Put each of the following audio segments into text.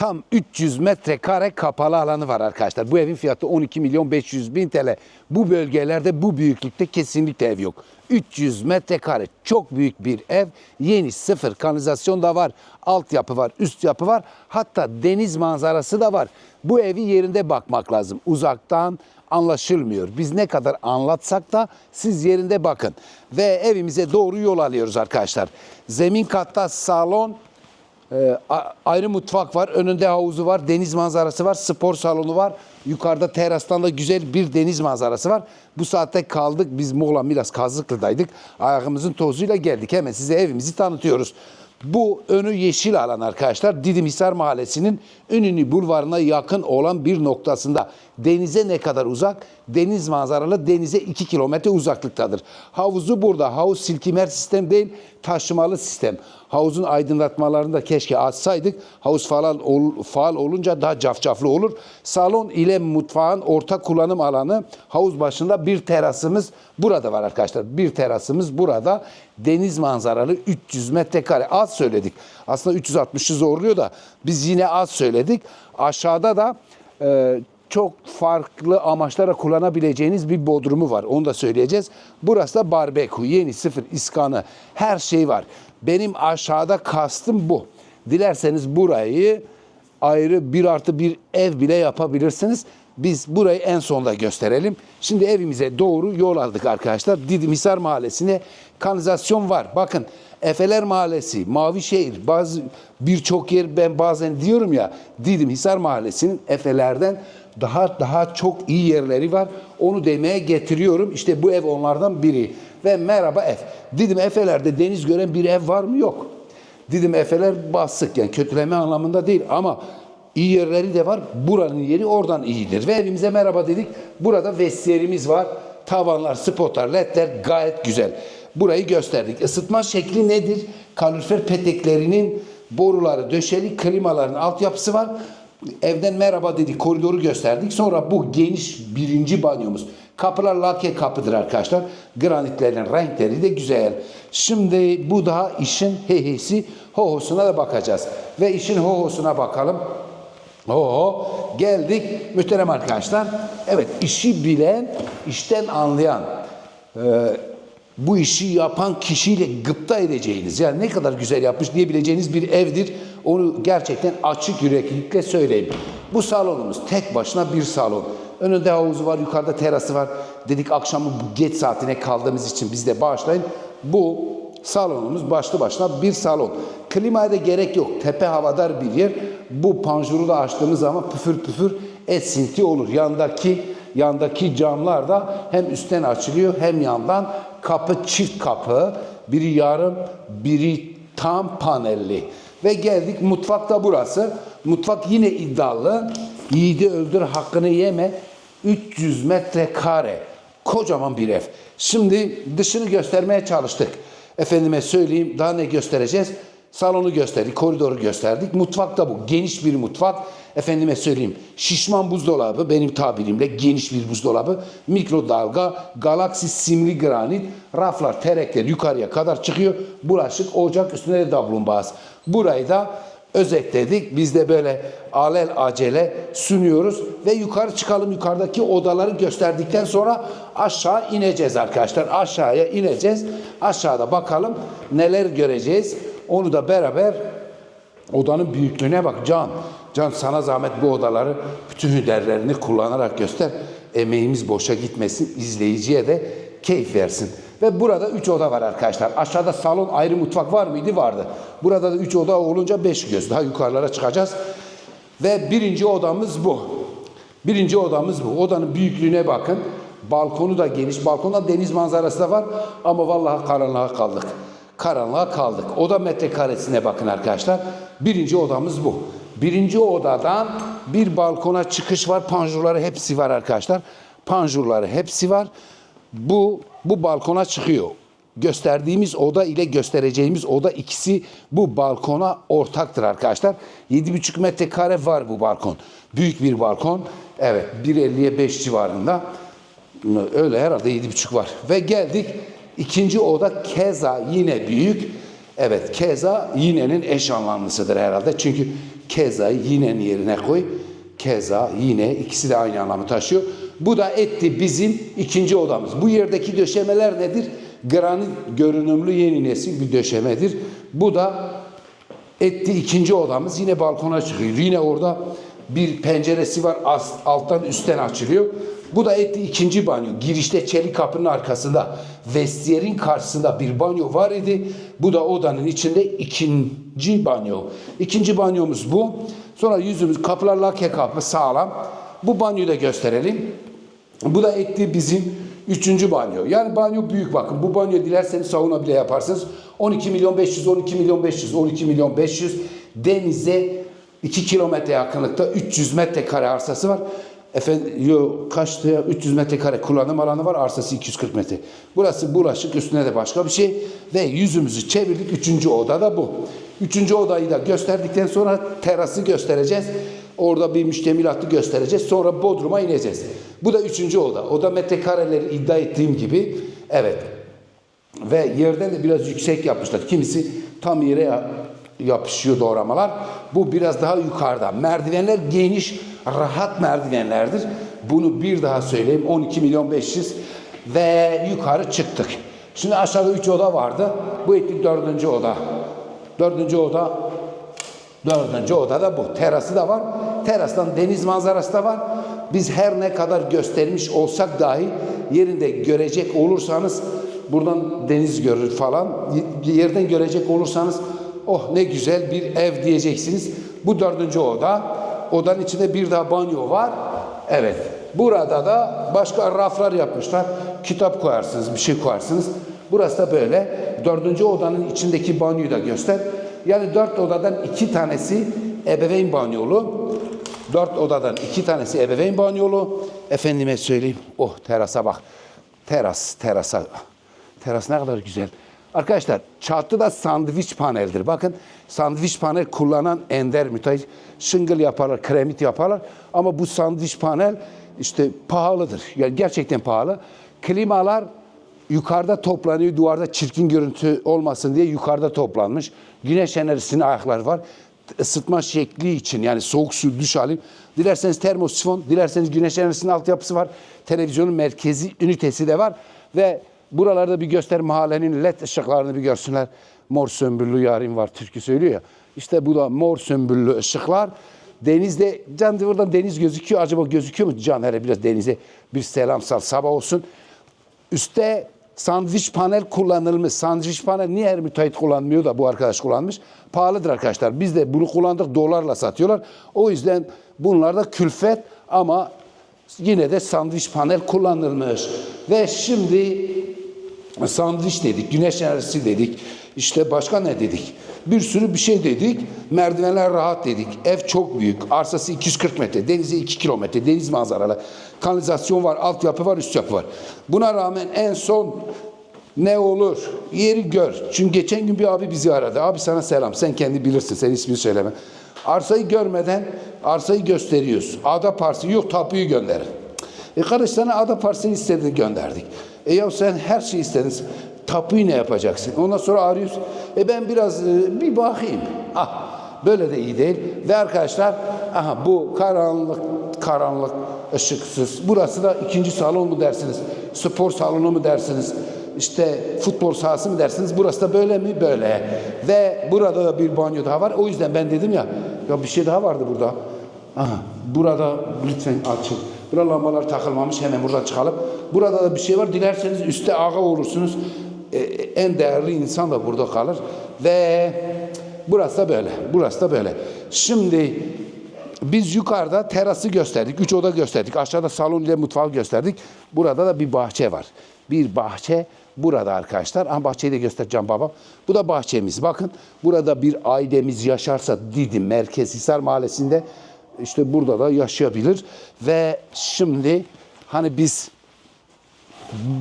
tam 300 metrekare kapalı alanı var arkadaşlar. Bu evin fiyatı 12 milyon 500 bin TL. Bu bölgelerde bu büyüklükte kesinlikle ev yok. 300 metrekare çok büyük bir ev. Yeni sıfır kanalizasyon da var. Altyapı var, üst yapı var. Hatta deniz manzarası da var. Bu evi yerinde bakmak lazım. Uzaktan anlaşılmıyor. Biz ne kadar anlatsak da siz yerinde bakın. Ve evimize doğru yol alıyoruz arkadaşlar. Zemin katta salon, a- ayrı mutfak var, önünde havuzu var, deniz manzarası var, spor salonu var. Yukarıda terastan da güzel bir deniz manzarası var. Bu saatte kaldık. Biz Muğla Milas Kazıklı'daydık. Ayağımızın tozuyla geldik. Hemen size evimizi tanıtıyoruz. Bu önü yeşil alan arkadaşlar. Didimhisar Mahallesi'nin Ünlü Bulvarı'na yakın olan bir noktasında. Denize ne kadar uzak? Deniz manzaralı denize 2 kilometre uzaklıktadır. Havuzu burada. Havuz silkimer sistem değil, taşımalı sistem. Havuzun aydınlatmalarını da keşke açsaydık. Havuz falan ol- faal olunca daha cafcaflı olur. Salon ile mutfağın ortak kullanım alanı havuz başında bir terasımız burada var arkadaşlar. Bir terasımız burada. Deniz manzaralı 300 metrekare. Az söyledik. Aslında 360'ı zorluyor da biz yine az söyledik. Aşağıda da e, çok farklı amaçlara kullanabileceğiniz bir bodrumu var. Onu da söyleyeceğiz. Burası da barbekü. Yeni sıfır iskanı. Her şey var. Benim aşağıda kastım bu. Dilerseniz burayı ayrı bir artı bir ev bile yapabilirsiniz. Biz burayı en sonda gösterelim. Şimdi evimize doğru yol aldık arkadaşlar. Didimhisar Mahallesi'ne kanalizasyon var. Bakın Efeler Mahallesi, Mavişehir, bazı birçok yer ben bazen diyorum ya Didimhisar Mahallesi'nin Efeler'den daha daha çok iyi yerleri var. Onu demeye getiriyorum. İşte bu ev onlardan biri. Ve merhaba ev. Didim Efeler'de deniz gören bir ev var mı? Yok. Didim Efeler basık yani kötüleme anlamında değil ama iyi yerleri de var. Buranın yeri oradan iyidir. Ve evimize merhaba dedik. Burada vestiyerimiz var. Tavanlar, spotlar, ledler gayet güzel. Burayı gösterdik. Isıtma şekli nedir? Kalorifer peteklerinin boruları döşeli, klimaların altyapısı var. Evden merhaba dedik, koridoru gösterdik. Sonra bu geniş birinci banyomuz. Kapılar lake kapıdır arkadaşlar. Granitlerin renkleri de güzel. Şimdi bu daha işin hehesi, hohosuna da bakacağız. Ve işin hohosuna bakalım. Oo, geldik muhterem arkadaşlar. Evet işi bilen, işten anlayan, e, bu işi yapan kişiyle gıpta edeceğiniz, yani ne kadar güzel yapmış diyebileceğiniz bir evdir. Onu gerçekten açık yüreklilikle söyleyeyim. Bu salonumuz tek başına bir salon. Önünde havuzu var, yukarıda terası var. Dedik akşamı bu geç saatine kaldığımız için biz de bağışlayın. Bu salonumuz başlı başına bir salon. Klimaya da gerek yok. Tepe havadar bir yer. Bu panjuru da açtığımız zaman püfür püfür esinti olur. Yandaki yandaki camlar da hem üstten açılıyor hem yandan kapı çift kapı. Biri yarım, biri tam panelli. Ve geldik mutfakta burası. Mutfak yine iddialı. Yiğidi öldür hakkını yeme. 300 metrekare. Kocaman bir ev. Şimdi dışını göstermeye çalıştık. Efendime söyleyeyim daha ne göstereceğiz? Salonu gösterdik, koridoru gösterdik. Mutfak da bu. Geniş bir mutfak. Efendime söyleyeyim şişman buzdolabı benim tabirimle geniş bir buzdolabı. Mikrodalga, galaksi simli granit, raflar, terekler yukarıya kadar çıkıyor. Bulaşık, ocak üstüne de davlumbaz. Burayı da özetledik. Biz de böyle alel acele sunuyoruz ve yukarı çıkalım. Yukarıdaki odaları gösterdikten sonra aşağı ineceğiz arkadaşlar. Aşağıya ineceğiz. Aşağıda bakalım neler göreceğiz. Onu da beraber odanın büyüklüğüne bak Can. Can sana zahmet bu odaları bütün hünerlerini kullanarak göster. Emeğimiz boşa gitmesin. izleyiciye de keyif versin. Ve burada üç oda var arkadaşlar. Aşağıda salon ayrı mutfak var mıydı? Vardı. Burada da üç oda olunca beş göz. Daha yukarılara çıkacağız. Ve birinci odamız bu. Birinci odamız bu. Odanın büyüklüğüne bakın. Balkonu da geniş. Balkonda deniz manzarası da var. Ama vallahi karanlığa kaldık. Karanlığa kaldık. Oda metrekaresine bakın arkadaşlar. Birinci odamız bu. Birinci odadan bir balkona çıkış var. Panjurları hepsi var arkadaşlar. Panjurları hepsi var. Bu bu balkona çıkıyor. Gösterdiğimiz oda ile göstereceğimiz oda ikisi bu balkona ortaktır arkadaşlar. 7,5 metrekare var bu balkon. Büyük bir balkon. Evet 1.50'ye 5 civarında. Öyle herhalde 7,5 var. Ve geldik ikinci oda keza yine büyük. Evet keza yinenin eş anlamlısıdır herhalde. Çünkü kezayı yinenin yerine koy. Keza yine ikisi de aynı anlamı taşıyor. Bu da etti bizim ikinci odamız. Bu yerdeki döşemeler nedir? Granit görünümlü yeni nesil bir döşemedir. Bu da etti ikinci odamız. Yine balkona çıkıyor. Yine orada bir penceresi var. Alttan üstten açılıyor. Bu da etti ikinci banyo. Girişte çelik kapının arkasında vestiyerin karşısında bir banyo var idi. Bu da odanın içinde ikinci banyo. İkinci banyomuz bu. Sonra yüzümüz kapılar lake kapı sağlam. Bu banyoyu da gösterelim. Bu da etti bizim üçüncü banyo. Yani banyo büyük bakın. Bu banyo dilerseniz sauna bile yaparsınız. 12 milyon 500, 12 milyon 500, 12 milyon 500 denize 2 kilometre yakınlıkta 300 metrekare arsası var. Efendim yo, ya? 300 metrekare kullanım alanı var. Arsası 240 metre. Burası bulaşık üstüne de başka bir şey. Ve yüzümüzü çevirdik. Üçüncü oda da bu. Üçüncü odayı da gösterdikten sonra terası göstereceğiz. Orada bir müştemilatı göstereceğiz. Sonra Bodrum'a ineceğiz. Bu da üçüncü oda. Oda metrekareleri iddia ettiğim gibi. Evet. Ve yerden de biraz yüksek yapmışlar. Kimisi tam yere ya- yapışıyor doğramalar. Bu biraz daha yukarıda. Merdivenler geniş, rahat merdivenlerdir. Bunu bir daha söyleyeyim. 12 milyon 500 ve yukarı çıktık. Şimdi aşağıda 3 oda vardı. Bu ettik dördüncü oda. Dördüncü oda Dördüncü odada bu. Terası da var. Terastan deniz manzarası da var. Biz her ne kadar göstermiş olsak dahi yerinde görecek olursanız buradan deniz görür falan. Yerden görecek olursanız oh ne güzel bir ev diyeceksiniz. Bu dördüncü oda. Odanın içinde bir daha banyo var. Evet. Burada da başka raflar yapmışlar. Kitap koyarsınız, bir şey koyarsınız. Burası da böyle. Dördüncü odanın içindeki banyoyu da göster. Yani dört odadan iki tanesi ebeveyn banyolu. Dört odadan iki tanesi ebeveyn banyolu. Efendime söyleyeyim. Oh terasa bak. Teras, terasa. Teras ne kadar güzel. Arkadaşlar çatı da sandviç paneldir. Bakın sandviç panel kullanan ender müteahhit. Şıngıl yaparlar, kremit yaparlar. Ama bu sandviç panel işte pahalıdır. Yani gerçekten pahalı. Klimalar yukarıda toplanıyor. Duvarda çirkin görüntü olmasın diye yukarıda toplanmış. Güneş enerjisinin ayakları var. Isıtma şekli için yani soğuk su duş alayım. Dilerseniz termosifon, dilerseniz güneş enerjisinin altyapısı var. Televizyonun merkezi ünitesi de var. Ve buralarda bir göster mahallenin led ışıklarını bir görsünler. Mor sömbüllü yarim var türkü söylüyor ya. İşte bu da mor sömbüllü ışıklar. Denizde, can buradan deniz gözüküyor. Acaba gözüküyor mu? Can hele biraz denize bir selam sal. Sabah olsun. Üste sandviç panel kullanılmış. Sandviç panel niye her müteahhit kullanmıyor da bu arkadaş kullanmış? Pahalıdır arkadaşlar. Biz de bunu kullandık dolarla satıyorlar. O yüzden bunlar da külfet ama yine de sandviç panel kullanılmış. Ve şimdi sandviç dedik, güneş enerjisi dedik. İşte başka ne dedik? Bir sürü bir şey dedik. Merdivenler rahat dedik. Ev çok büyük. Arsası 240 metre. Denize 2 kilometre. Deniz manzaralı. Kanalizasyon var, altyapı var, üst yapı var. Buna rağmen en son ne olur? Yeri gör. Çünkü geçen gün bir abi bizi aradı. Abi sana selam. Sen kendi bilirsin. Sen ismini söyleme. Arsayı görmeden arsayı gösteriyoruz. Ada Parsı yok tapuyu gönderin. E kardeş sana ada parsını istedin gönderdik. E ya sen her şeyi istedin. Tapuyu ne yapacaksın? Ondan sonra arıyoruz. E ben biraz e, bir bakayım. Ah böyle de iyi değil. Ve arkadaşlar aha bu karanlık karanlık ışıksız. Burası da ikinci salon mu dersiniz? Spor salonu mu dersiniz? İşte futbol sahası mı dersiniz? Burası da böyle mi? Böyle. Ve burada da bir banyo daha var. O yüzden ben dedim ya ya bir şey daha vardı burada. Aha, burada lütfen açın. Burada lambalar takılmamış. Hemen buradan çıkalım. Burada da bir şey var. Dilerseniz üstte ağa olursunuz. Ee, en değerli insan da burada kalır. Ve burası da böyle. Burası da böyle. Şimdi biz yukarıda terası gösterdik. Üç oda gösterdik. Aşağıda salon ile mutfağı gösterdik. Burada da bir bahçe var. Bir bahçe burada arkadaşlar. Ama bahçeyi de göstereceğim babam. Bu da bahçemiz. Bakın burada bir ailemiz yaşarsa Didim Merkez Hisar Mahallesi'nde işte burada da yaşayabilir. Ve şimdi hani biz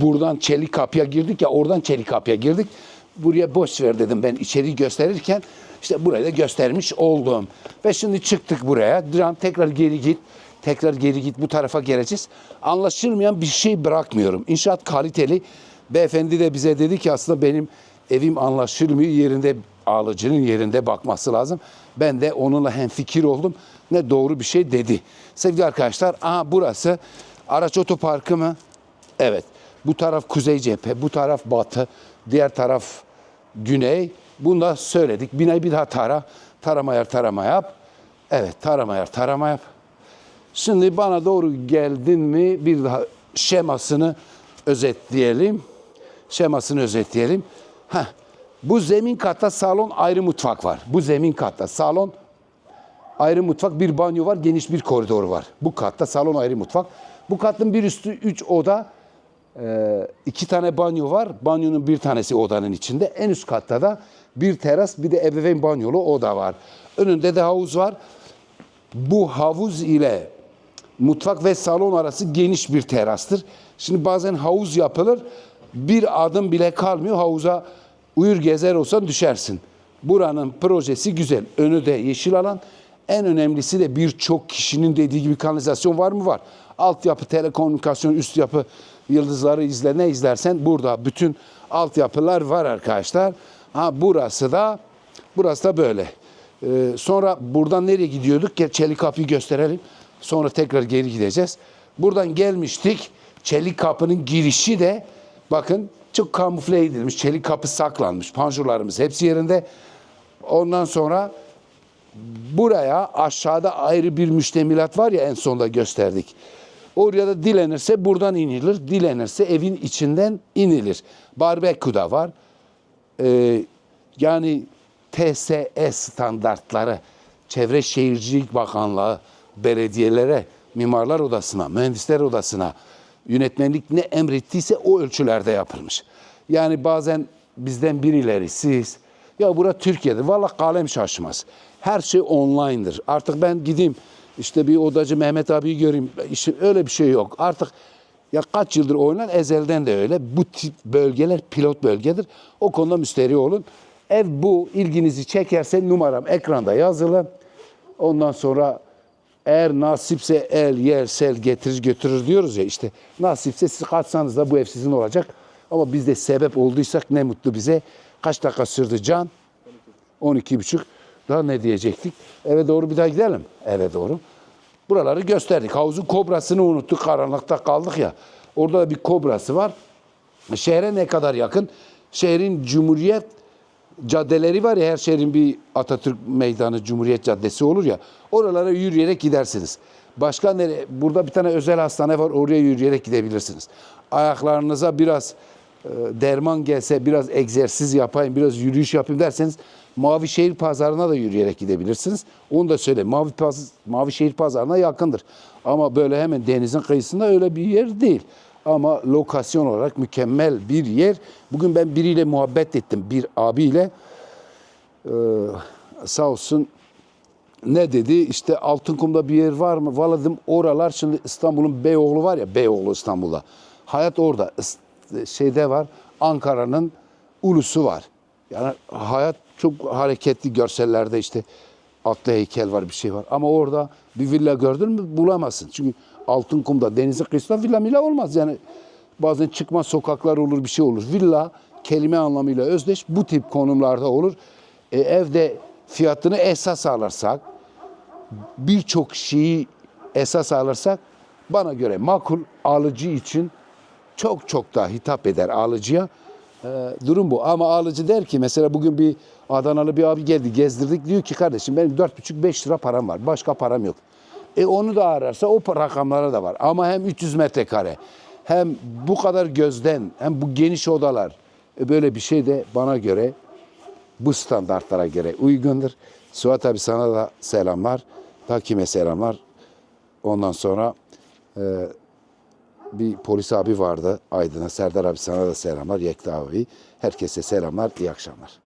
buradan çelik kapıya girdik ya oradan çelik kapıya girdik. Buraya boş ver dedim ben içeri gösterirken işte burayı da göstermiş oldum. Ve şimdi çıktık buraya. Diran tekrar geri git. Tekrar geri git bu tarafa geleceğiz. Anlaşılmayan bir şey bırakmıyorum. İnşaat kaliteli. Beyefendi de bize dedi ki aslında benim evim anlaşır mı yerinde alıcının yerinde bakması lazım. Ben de onunla hemfikir oldum. Ne doğru bir şey dedi. Sevgili arkadaşlar, aha burası araç otoparkı mı? Evet. Bu taraf kuzey cephe, bu taraf batı, diğer taraf güney. Bunu da söyledik. Binayı bir daha tara. Tarama yer tarama yap. Evet tarama yer tarama yap. Şimdi bana doğru geldin mi bir daha şemasını özetleyelim. Şemasını özetleyelim. Heh. Bu zemin katta salon ayrı mutfak var. Bu zemin katta salon ayrı mutfak, bir banyo var, geniş bir koridor var. Bu katta salon ayrı mutfak. Bu katın bir üstü üç oda, e, iki tane banyo var. Banyonun bir tanesi odanın içinde. En üst katta da bir teras, bir de ebeveyn banyolu oda var. Önünde de havuz var. Bu havuz ile mutfak ve salon arası geniş bir terastır. Şimdi bazen havuz yapılır, bir adım bile kalmıyor havuza uyur gezer olsan düşersin. Buranın projesi güzel. Önü de yeşil alan. En önemlisi de birçok kişinin dediği gibi kanalizasyon var mı? Var. Altyapı, telekomünikasyon, üst yapı, yıldızları izle ne izlersen burada bütün altyapılar var arkadaşlar. Ha burası da burası da böyle. Ee, sonra buradan nereye gidiyorduk? Gel Çelik Kapı'yı gösterelim. Sonra tekrar geri gideceğiz. Buradan gelmiştik. Çelik Kapı'nın girişi de bakın çok kamufle edilmiş. Çelik Kapı saklanmış. Panjurlarımız hepsi yerinde. Ondan sonra buraya aşağıda ayrı bir müştemilat var ya en sonda gösterdik. Oraya da dilenirse buradan inilir. Dilenirse evin içinden inilir. Barbekü da var. Ee, yani TSE standartları, Çevre Şehircilik Bakanlığı belediyelere, mimarlar odasına, mühendisler odasına yönetmenlik ne emrettiyse o ölçülerde yapılmış. Yani bazen bizden birileri siz ya bura Türkiye'dir. Valla kalem şaşmaz. Her şey online'dır. Artık ben gideyim işte bir odacı Mehmet abiyi göreyim. İşte öyle bir şey yok. Artık ya kaç yıldır oynanan ezelden de öyle. Bu tip bölgeler pilot bölgedir. O konuda müsterih olun. Ev bu ilginizi çekerse numaram ekranda yazılı. Ondan sonra eğer nasipse el, yer, sel getirir götürür diyoruz ya işte. Nasipse siz kaçsanız da bu ev sizin olacak. Ama biz de sebep olduysak ne mutlu bize. Kaç dakika sürdü Can? 12 buçuk. Daha ne diyecektik? Eve doğru bir daha gidelim. Eve doğru. Buraları gösterdik. Havuzun kobrasını unuttuk. Karanlıkta kaldık ya. Orada da bir kobrası var. Şehre ne kadar yakın? Şehrin Cumhuriyet caddeleri var ya her şehrin bir Atatürk Meydanı Cumhuriyet Caddesi olur ya. Oralara yürüyerek gidersiniz. Başka nere? Burada bir tane özel hastane var. Oraya yürüyerek gidebilirsiniz. Ayaklarınıza biraz derman gelse, biraz egzersiz yapayım, biraz yürüyüş yapayım derseniz Mavişehir Pazarı'na da yürüyerek gidebilirsiniz. Onu da söyle. Mavi Paz Mavişehir Pazarı'na yakındır. Ama böyle hemen denizin kıyısında öyle bir yer değil. Ama lokasyon olarak mükemmel bir yer. Bugün ben biriyle muhabbet ettim. Bir abiyle. Ee, sağ olsun ne dedi? İşte Altınkum'da bir yer var mı? Valla dedim oralar şimdi İstanbul'un Beyoğlu var ya Beyoğlu İstanbul'da. Hayat orada. Şeyde var. Ankara'nın ulusu var. Yani hayat çok hareketli görsellerde işte atlı heykel var bir şey var. Ama orada bir villa gördün mü bulamazsın. Çünkü Altınkum'da denizin kıyısında villa mila olmaz. Yani bazen çıkma sokaklar olur bir şey olur. Villa kelime anlamıyla özdeş bu tip konumlarda olur. E, evde fiyatını esas alırsak birçok şeyi esas alırsak bana göre makul alıcı için çok çok daha hitap eder alıcıya. Ee, durum bu. Ama alıcı der ki mesela bugün bir Adanalı bir abi geldi gezdirdik diyor ki kardeşim benim 4,5-5 lira param var. Başka param yok. E onu da ararsa o rakamlara da var. Ama hem 300 metrekare hem bu kadar gözden hem bu geniş odalar e böyle bir şey de bana göre bu standartlara göre uygundur. Suat abi sana da selamlar. Takime selamlar. Ondan sonra e, bir polis abi vardı Aydın'a. Serdar abi sana da selamlar. Yekta abi. Herkese selamlar. İyi akşamlar.